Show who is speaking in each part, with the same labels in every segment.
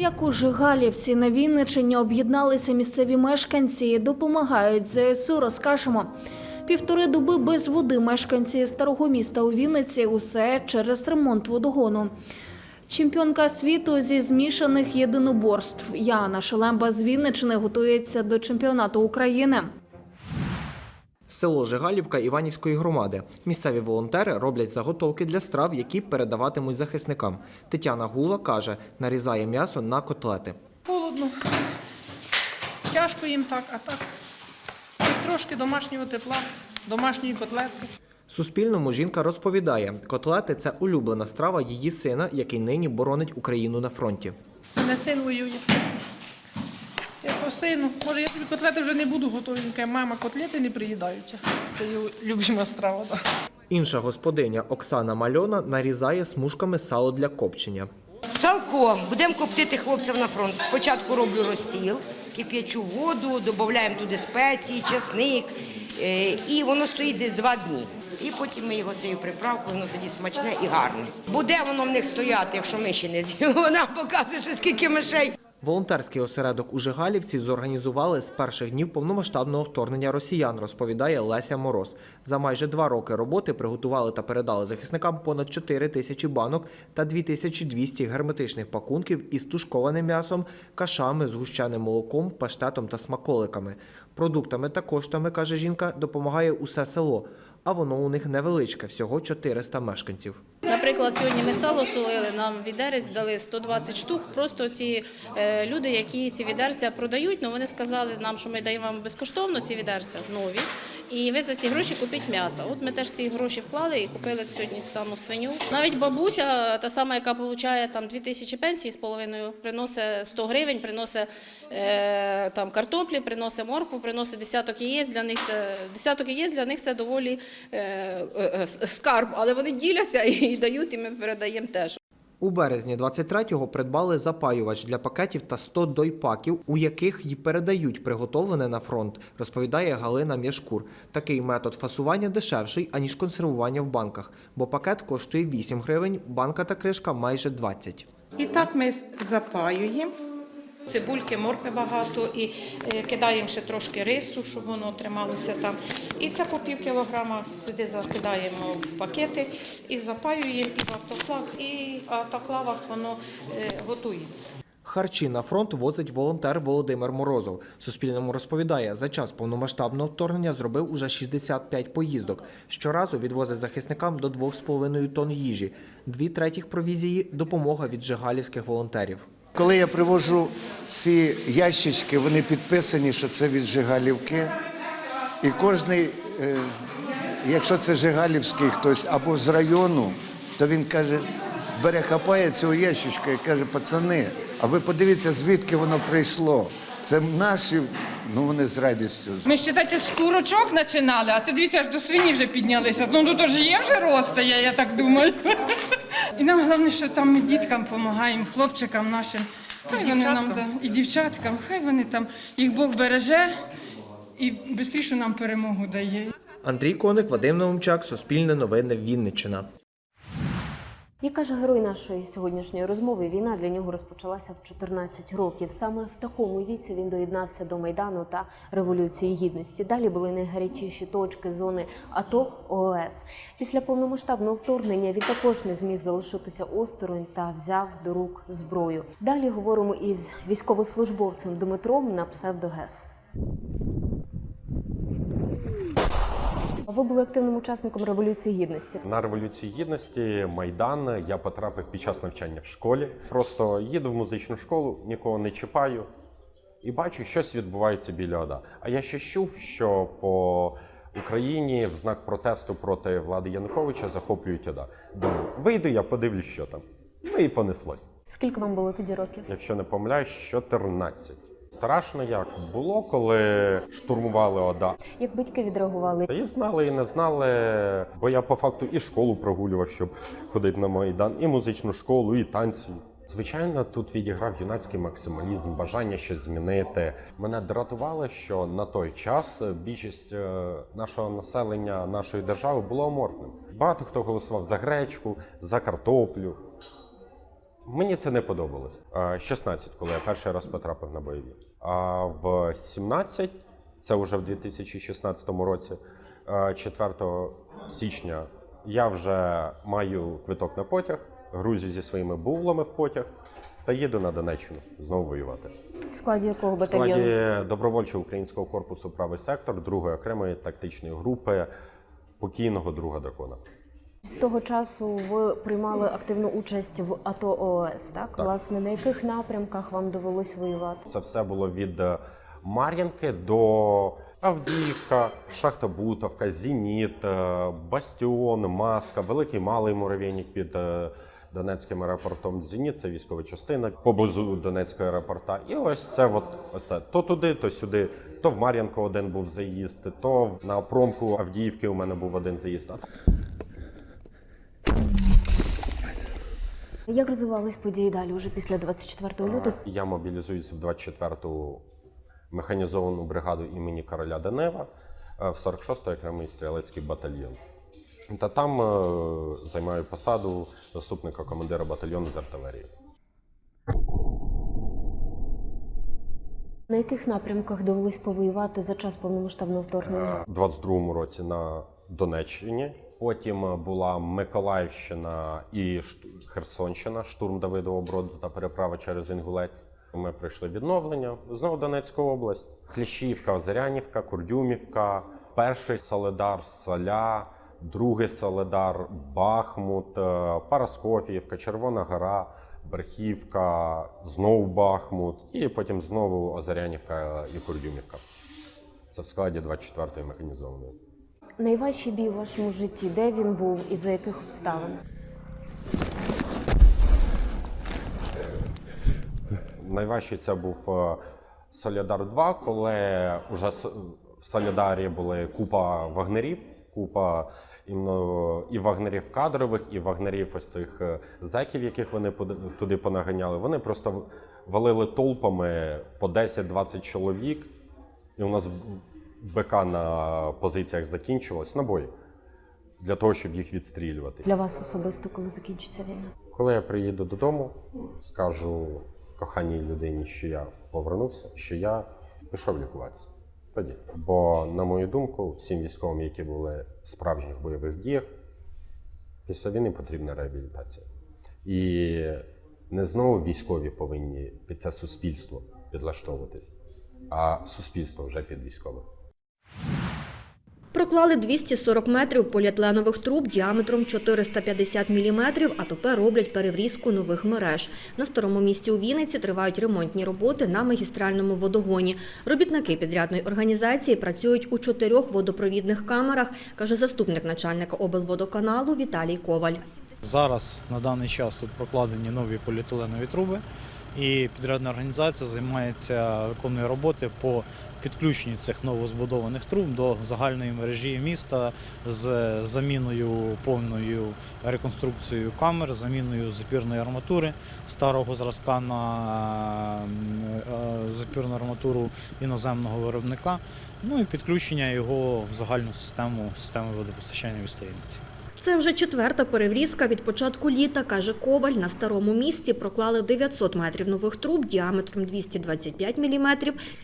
Speaker 1: Як у Жигалівці на Вінничині об'єдналися місцеві мешканці і допомагають ЗСУ, розкажемо. Півтори доби без води мешканці старого міста у Вінниці усе через ремонт водогону. Чемпіонка світу зі змішаних єдиноборств Яна Шелемба з Вінничини готується до чемпіонату України.
Speaker 2: Село Жигалівка Іванівської громади. Місцеві волонтери роблять заготовки для страв, які передаватимуть захисникам. Тетяна Гула каже, нарізає м'ясо на котлети.
Speaker 3: Холодно. Тяжко їм так, а так. Трошки домашнього тепла, домашньої котлетки.
Speaker 2: Суспільному жінка розповідає, котлети це улюблена страва її сина, який нині боронить Україну на фронті.
Speaker 3: Мене син воює. Я по сину, може, я тобі котлети вже не буду каже, мама, котлети не приїдаються. Це його любима страва. Так.
Speaker 2: Інша господиня Оксана Мальона нарізає смужками сало для копчення.
Speaker 4: Салком будемо коптити хлопців на фронт. Спочатку роблю розсіл, кип'ячу воду, додаємо туди спеції, чесник, е, і воно стоїть десь два дні. І потім ми його цією приправкою, воно тоді смачне і гарне. Буде воно в них стояти, якщо ми ще не з'їмо. Вона показує, що скільки мишей.
Speaker 2: Волонтерський осередок у Жигалівці зорганізували з перших днів повномасштабного вторгнення росіян, розповідає Леся Мороз. За майже два роки роботи приготували та передали захисникам понад 4 тисячі банок та 2200 герметичних пакунків із тушкованим м'ясом, кашами, згущеним молоком, паштетом та смаколиками. Продуктами та коштами, каже жінка, допомагає усе село. А воно у них невеличке, всього 400 мешканців.
Speaker 5: Наприклад, сьогодні ми сало солили, нам відерець дали 120 штук. Просто ті е, люди, які ці відерця продають, ну вони сказали нам, що ми даємо вам безкоштовно ці відерця нові, і ви за ці гроші купіть м'ясо. От ми теж ці гроші вклали і купили сьогодні саму свиню. Навіть бабуся, та сама, яка отримує там 2 тисячі пенсії з половиною, приносить 100 гривень, приносить е, там картоплі, приносить моркву, приносить десяток яєць. Для них це десяток яєць для них це доволі е, е, е, скарб, але вони діляться і дають, і ми передаємо теж.
Speaker 2: У березні 23-го придбали запаювач для пакетів та 100 дойпаків, у яких й передають приготовлене на фронт, розповідає Галина М'яшкур. Такий метод фасування дешевший, аніж консервування в банках, бо пакет коштує 8 гривень, банка та кришка майже 20.
Speaker 6: І так ми запаюємо.
Speaker 7: Цибульки, моркви багато і е, кидаємо ще трошки рису, щоб воно трималося там. І це по пів кілограма сюди закидаємо в пакети і запаюємо і в автоклав, і в автоклавах воно е, готується.
Speaker 2: Харчі на фронт возить волонтер Володимир Морозов. Суспільному розповідає, за час повномасштабного вторгнення зробив уже 65 поїздок. Щоразу відвозить захисникам до 2,5 тонн їжі. Дві третіх провізії – допомога від жигалівських волонтерів.
Speaker 8: Коли я привожу ці ящички, вони підписані, що це від Жигалівки. І кожний, е, якщо це Жигалівський хтось або з району, то він каже, бере, хапає цього ящичка і каже, пацани, а ви подивіться, звідки воно прийшло. Це наші, ну вони з радістю.
Speaker 6: Ми ще дайте з курочок починали, а це дивіться, аж до свині вже піднялися. Ну тут ж є вже розстає, я так думаю. І нам головне, що там ми діткам допомагаємо, хлопчикам нашим. Хай вони нам да, і дівчаткам, хай вони там їх Бог береже і швидше нам перемогу дає.
Speaker 2: Андрій Коник, Вадим Новомчак, Суспільне новини, Вінниччина.
Speaker 9: Як каже герой нашої сьогоднішньої розмови, війна для нього розпочалася в 14 років. Саме в такому віці він доєднався до майдану та революції гідності. Далі були найгарячіші точки зони АТО ООС. Після повномасштабного вторгнення він також не зміг залишитися осторонь та взяв до рук зброю. Далі говоримо із військовослужбовцем Дмитром на псевдогес. Ви були активним учасником революції гідності.
Speaker 10: На революції гідності Майдан я потрапив під час навчання в школі. Просто їду в музичну школу, нікого не чіпаю і бачу, щось відбувається біля ОДА. А я ще чув, що по Україні в знак протесту проти влади Януковича захоплюють ОДА. Думаю, вийду, я подивлюсь, що там. Ну і понеслось.
Speaker 9: Скільки вам було тоді років?
Speaker 10: Якщо не помиляюсь, 14. Страшно як було, коли штурмували ОДА.
Speaker 9: Як батьки відреагували?
Speaker 10: Та і знали, і не знали, бо я по факту і школу прогулював, щоб ходити на Майдан, і музичну школу, і танці. Звичайно, тут відіграв юнацький максималізм, бажання щось змінити. Мене дратувало, що на той час більшість е, нашого населення нашої держави було аморфним. Багато хто голосував за гречку, за картоплю. Мені це не подобалось. Е, 16, коли я перший раз потрапив на бойові. А в 17, це вже в 2016 році, е, 4 січня, я вже маю квиток на потяг, грузю зі своїми бувлами в потяг та їду на Донеччину знову воювати.
Speaker 9: В складі якого
Speaker 10: В складі добровольчого українського корпусу правий сектор другої окремої тактичної групи покійного друга дракона.
Speaker 9: З того часу ви приймали активну участь в АТО ООС, так?
Speaker 10: Так.
Speaker 9: Власне, на яких напрямках вам довелось воювати?
Speaker 10: Це все було від е, Мар'їнки до Авдіївка, Шахтобутовка, Зеніт, е, Бастіон, Маска, Великий Малий Муравейник під е, Донецьким аеропортом Зеніт, це військова частина поблизу Донецького аеропорта. І ось це от ось це. То туди, то сюди. То в Мар'їнку один був заїзд, то на промку Авдіївки у мене був один заїзд.
Speaker 9: Як розвивались події далі уже після 24 лютого?
Speaker 10: Я мобілізуюся в 24-ту механізовану бригаду імені короля Данила е, в 46-й окремий стрілецький батальйон. Та там е, займаю посаду заступника командира батальйону з артилерії.
Speaker 9: На яких напрямках довелось повоювати за час повномасштабного вторгнення?
Speaker 10: У 22-му році на Донеччині. Потім була Миколаївщина і Херсонщина, штурм Давидового Броду та переправа через Інгулець. Ми пройшли відновлення. Знову Донецька область, Кліщівка, Озерянівка, Курдюмівка, перший Соледар, Соля, другий Соледар, Бахмут, е, Параскофіївка, Червона Гора, Берхівка, знову Бахмут, і потім знову Озерянівка і Курдюмівка. Це в складі 24-ї механізованої.
Speaker 9: Найважчий бій у вашому житті, де він був і за яких обставин?
Speaker 10: Найважчий це був е, Солідар 2, коли вже в Солідарі були купа вагнерів, купа і вагнерів кадрових, і вагнерів ось цих е, зеків, яких вони туди понаганяли. Вони просто валили толпами по 10-20 чоловік, і у нас БК на позиціях закінчувалось набої для того, щоб їх відстрілювати.
Speaker 9: Для вас особисто, коли закінчиться війна?
Speaker 10: Коли я приїду додому, скажу коханій людині, що я повернувся, що я пішов лікуватися. Тоді. Бо, на мою думку, всім військовим, які були в справжніх бойових діях, після війни потрібна реабілітація. І не знову військові повинні під це суспільство підлаштовуватись, а суспільство вже під військових.
Speaker 11: Проклали 240 метрів поліетиленових труб діаметром 450 мм, а тепер роблять переврізку нових мереж. На старому місті у Вінниці тривають ремонтні роботи на магістральному водогоні. Робітники підрядної організації працюють у чотирьох водопровідних камерах, каже заступник начальника облводоканалу Віталій Коваль.
Speaker 12: Зараз на даний час тут прокладені нові поліетиленові труби, і підрядна організація займається виконує роботи по підключенню цих новозбудованих труб до загальної мережі міста з заміною повною реконструкцією камер, заміною запірної арматури старого зразка на е, запірну арматуру іноземного виробника. Ну і підключення його в загальну систему системи водопостачання в Історівниці.
Speaker 11: Це вже четверта переврізка від початку літа, каже Коваль. На старому місці проклали 900 метрів нових труб діаметром 225 мм,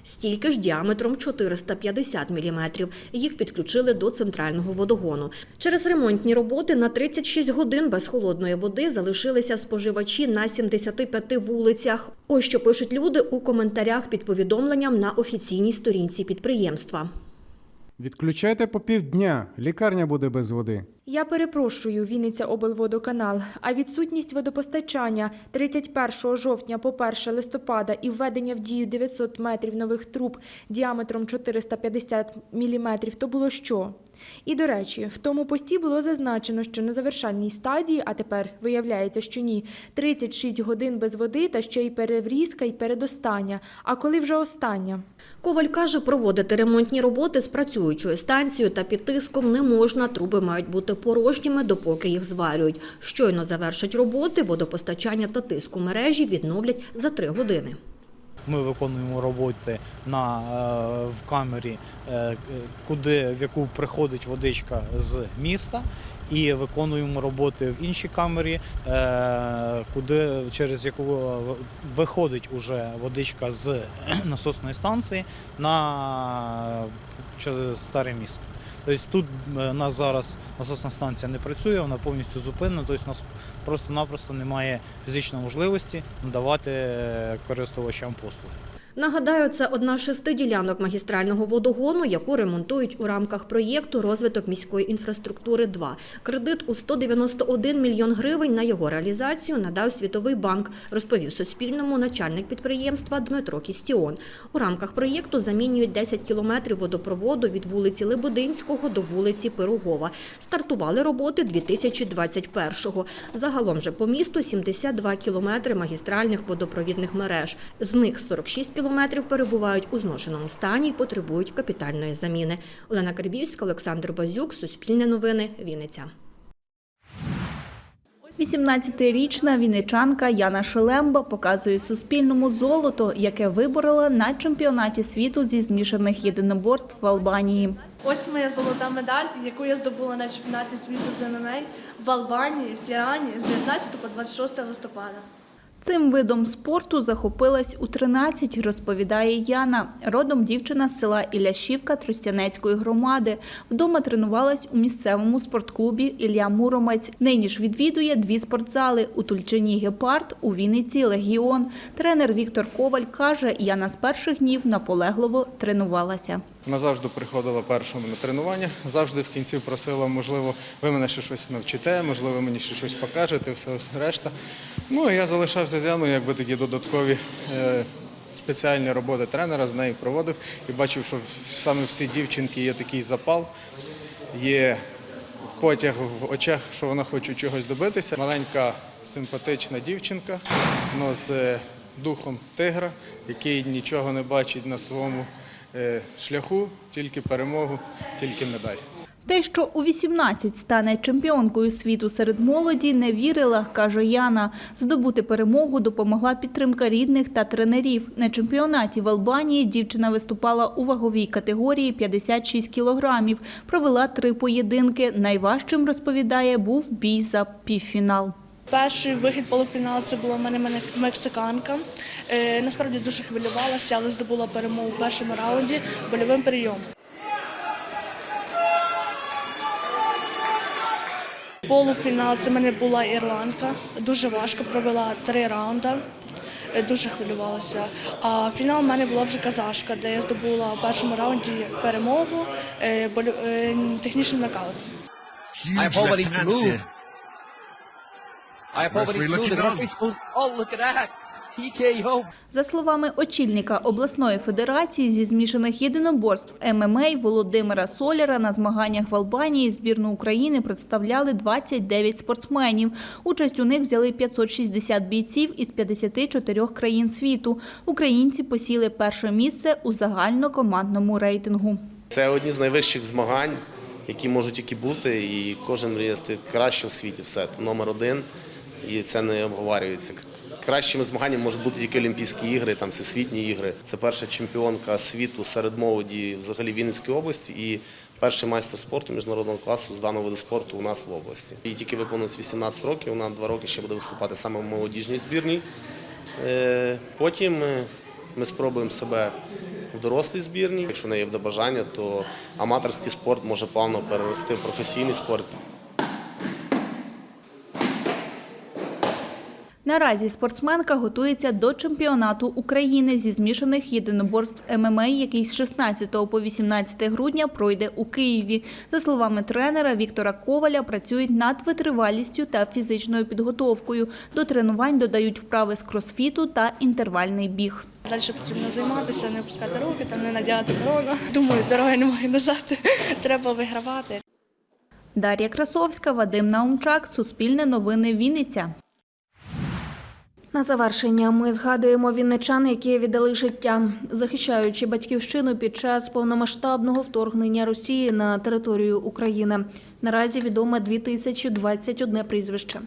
Speaker 11: стільки ж діаметром 450 мм. Їх підключили до центрального водогону. Через ремонтні роботи на 36 годин без холодної води залишилися споживачі на 75 вулицях. Ось що пишуть люди у коментарях під повідомленням на офіційній сторінці підприємства.
Speaker 13: Відключайте по півдня, лікарня буде без води.
Speaker 14: Я перепрошую, Вінниця облводоканал. А відсутність водопостачання 31 жовтня по 1 листопада і введення в дію 900 метрів нових труб діаметром 450 мм – то було що? І, до речі, в тому пості було зазначено, що на завершальній стадії, а тепер виявляється, що ні, 36 годин без води та ще й переврізка, і передостання. А коли вже остання?
Speaker 11: Коваль каже, проводити ремонтні роботи з працюючою станцією та під тиском не можна. Труби мають бути порожніми, допоки їх зварюють. Щойно завершать роботи, водопостачання та тиск у мережі відновлять за три години.
Speaker 12: Ми виконуємо роботи на, е, в камері, е, куди, в яку приходить водичка з міста, і виконуємо роботи в іншій камері, е, куди, через яку виходить уже водичка з насосної станції на через старе місто. Тобто тут е, у нас зараз насосна станція не працює, вона повністю зупинена, тобто у нас просто-напросто немає фізичної можливості надавати е, користувачам послуги.
Speaker 11: Нагадаю, це одна з шести ділянок магістрального водогону, яку ремонтують у рамках проєкту розвиток міської інфраструктури 2 Кредит у 191 мільйон гривень на його реалізацію надав Світовий банк, розповів Суспільному начальник підприємства Дмитро Кістіон. У рамках проєкту замінюють 10 кілометрів водопроводу від вулиці Лебединського до вулиці Пирогова. Стартували роботи 2021-го. Загалом же по місту 72 кілометри магістральних водопровідних мереж. З них 46 кілометрів перебувають у зношеному стані і потребують капітальної заміни. Олена Карбівська, Олександр Базюк, Суспільне новини, Вінниця.
Speaker 1: 18-річна вінничанка Яна Шелемба показує Суспільному золото, яке виборола на чемпіонаті світу зі змішаних єдиноборств в Албанії.
Speaker 15: Ось моя золота медаль, яку я здобула на чемпіонаті світу з ММА в Албанії, в Тірані з 19 по 26 листопада.
Speaker 1: Цим видом спорту захопилась у 13, розповідає Яна. Родом дівчина з села Іляшівка Тростянецької громади. Вдома тренувалась у місцевому спортклубі Ілля Муромець. Нині ж відвідує дві спортзали у Тульчині Гепард, у Вінниці Легіон. Тренер Віктор Коваль каже, Яна з перших днів наполегливо тренувалася.
Speaker 16: Вона завжди приходила першими на тренування, завжди в кінці просила, можливо, ви мене ще щось навчите, можливо, мені ще щось покажете, все решта. Ну, я залишався з Яною, якби такі додаткові е, спеціальні роботи тренера з нею проводив і бачив, що саме в цій дівчинці є такий запал, є в потяг в очах, що вона хоче чогось добитися. Маленька симпатична дівчинка, але з е, духом тигра, який нічого не бачить на своєму е, шляху, тільки перемогу, тільки медаль.
Speaker 1: Те, що у 18 стане чемпіонкою світу серед молоді, не вірила, каже Яна. Здобути перемогу допомогла підтримка рідних та тренерів. На чемпіонаті в Албанії дівчина виступала у ваговій категорії 56 кілограмів. Провела три поєдинки. Найважчим, розповідає, був бій за півфінал.
Speaker 15: Перший вихід полуфіналу це була в мене мене мексиканка. Е, насправді дуже хвилювалася, але здобула перемогу в першому раунді больовим прийомом. Полуфінал це в мене була ірландка. Дуже важко провела три раунди. Е, Дуже хвилювалася. А фінал в мене була вже казашка, де я здобула в першому раунді перемогу е, е, технічним нокаутом.
Speaker 17: I have already moved. I have already smooth. The. Oh, look at that.
Speaker 1: За словами очільника обласної федерації зі змішаних єдиноборств ММА Володимира Соляра, на змаганнях в Албанії збірну України представляли 29 спортсменів. Участь у них взяли 560 бійців із 54 країн світу. Українці посіли перше місце у загальнокомандному рейтингу.
Speaker 18: Це одні з найвищих змагань, які можуть тільки бути, і кожен мріє стати краще в світі. Все це номер один, і це не обговорюється. Кращими змаганнями можуть бути тільки Олімпійські ігри, там всесвітні ігри. Це перша чемпіонка світу серед молоді взагалі Вінницької області і перший майстер спорту міжнародного класу з даного виду спорту у нас в області. Їй тільки виповнилось 18 років. Вона два роки ще буде виступати саме в молодіжній збірній. Е, Потім е, ми спробуємо себе в дорослій збірні. Якщо в неї буде бажання, то аматорський спорт може плавно перерости в професійний спорт.
Speaker 1: Наразі спортсменка готується до чемпіонату України зі змішаних єдиноборств ММА, який з 16 по 18 грудня пройде у Києві. За словами тренера Віктора Коваля, працюють над витривалістю та фізичною підготовкою. До тренувань додають вправи з кросфіту та інтервальний біг.
Speaker 15: Далі потрібно займатися, не опускати руки, там не надягати корону. Думаю, дороги немає назад. Треба вигравати.
Speaker 1: Дар'я Красовська, Вадим Наумчак, Суспільне новини Вінниця. На завершення ми згадуємо вінничан, які віддали життя, захищаючи батьківщину під час повномасштабного вторгнення Росії на територію України. Наразі відоме 2021 прізвище.